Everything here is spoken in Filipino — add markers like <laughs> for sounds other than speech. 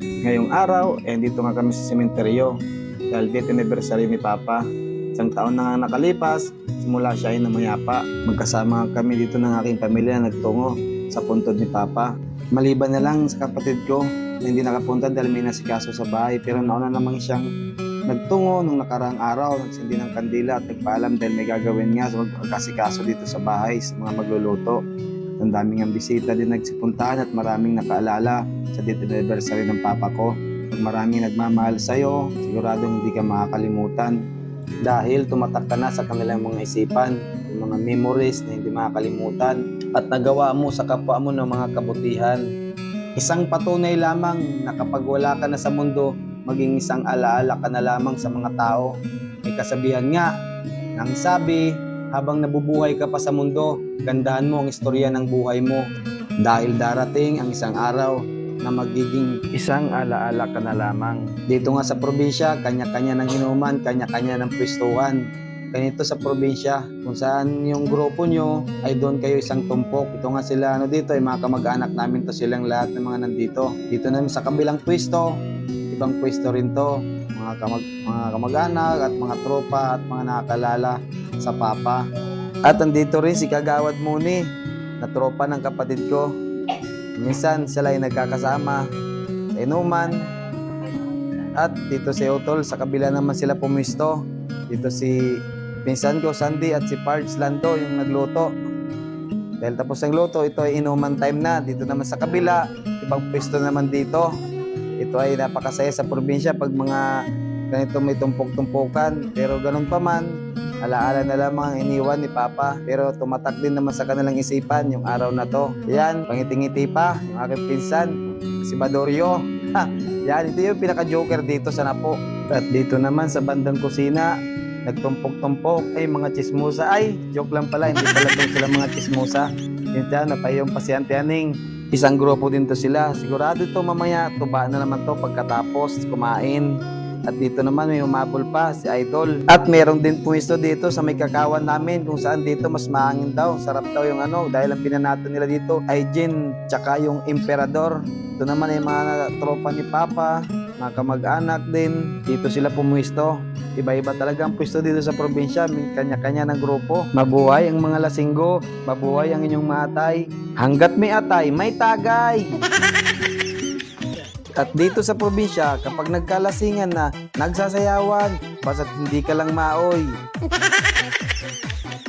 Ngayong araw, eh, dito nga kami sa sementeryo dahil dito anniversary ni Papa. Isang taon na nga nakalipas, simula siya ay namayapa. Magkasama kami dito ng aking pamilya na nagtungo sa puntod ni Papa. Maliban na lang sa kapatid ko na hindi nakapunta dahil may nasikaso sa bahay pero nauna namang siyang nagtungo nung nakaraang araw, nagsindi ng kandila at nagpaalam dahil may gagawin nga sa magkasikaso dito sa bahay sa mga magluluto. Ang daming ang bisita din nagsipuntahan at maraming nakaalala sa dito anniversary ng papa ko. Pag maraming nagmamahal sa'yo, siguradong hindi ka makakalimutan dahil tumatak ka na sa kanilang mga isipan, yung mga memories na hindi makakalimutan at nagawa mo sa kapwa mo ng mga kabutihan. Isang patunay lamang na kapag wala ka na sa mundo, maging isang alaala ka na lamang sa mga tao. May kasabihan nga, nang sabi, habang nabubuhay ka pa sa mundo, gandahan mo ang istorya ng buhay mo. Dahil darating ang isang araw na magiging isang alaala ka na lamang. Dito nga sa probinsya, kanya-kanya ng inuman, kanya-kanya ng pwestuhan. Ganito sa probinsya, kung saan yung grupo nyo ay doon kayo isang tumpok. Ito nga sila, ano dito, ay mga kamag-anak namin to silang lahat ng mga nandito. Dito naman sa kabilang pwesto, ibang pwesto rin to. Mga, kamag, mga kamag-anak at mga tropa at mga nakakalala sa papa. At andito rin si Kagawad Muni, na tropa ng kapatid ko. Minsan sila ay nagkakasama sa inuman. At dito si Utol, sa kabila naman sila pumisto. Dito si pinsan ko, Sandy, at si Pards Lando, yung nagluto. Dahil tapos ng luto, ito ay inuman time na. Dito naman sa kabila, ibang pwesto naman dito. Ito ay napakasaya sa probinsya pag mga ganito may tumpok-tumpukan. Pero ganun pa man, alaala na lamang ang iniwan ni Papa. Pero tumatak din naman sa kanilang isipan yung araw na to. Yan, pangiti-ngiti pa, yung aking pinsan, si Badorio. Ha, yan, ito yung pinaka-joker dito sa Napo. At dito naman sa bandang kusina, nagtumpok-tumpok, ay mga chismosa. Ay, joke lang pala, hindi pala sila mga chismosa. Yun dyan, napayong pasyantianing. Isang grupo din to sila. Sigurado to mamaya, tuba na naman to pagkatapos kumain. At dito naman may umabol pa si Idol. At meron din pwesto dito sa may kakawan namin kung saan dito mas mahangin daw. Sarap daw yung ano dahil ang pinanato nila dito ay gin tsaka yung emperador. Ito naman ay mga tropa ni Papa, mga kamag-anak din. Dito sila pumwesto. Iba-iba talaga ang pwesto dito sa probinsya. May kanya-kanya ng grupo. Mabuhay ang mga lasinggo. Mabuhay ang inyong matay. Hanggat may atay, may tagay. <laughs> At dito sa probinsya, kapag nagkalasingan na, nagsasayawan, basta't hindi ka lang maoy. <laughs>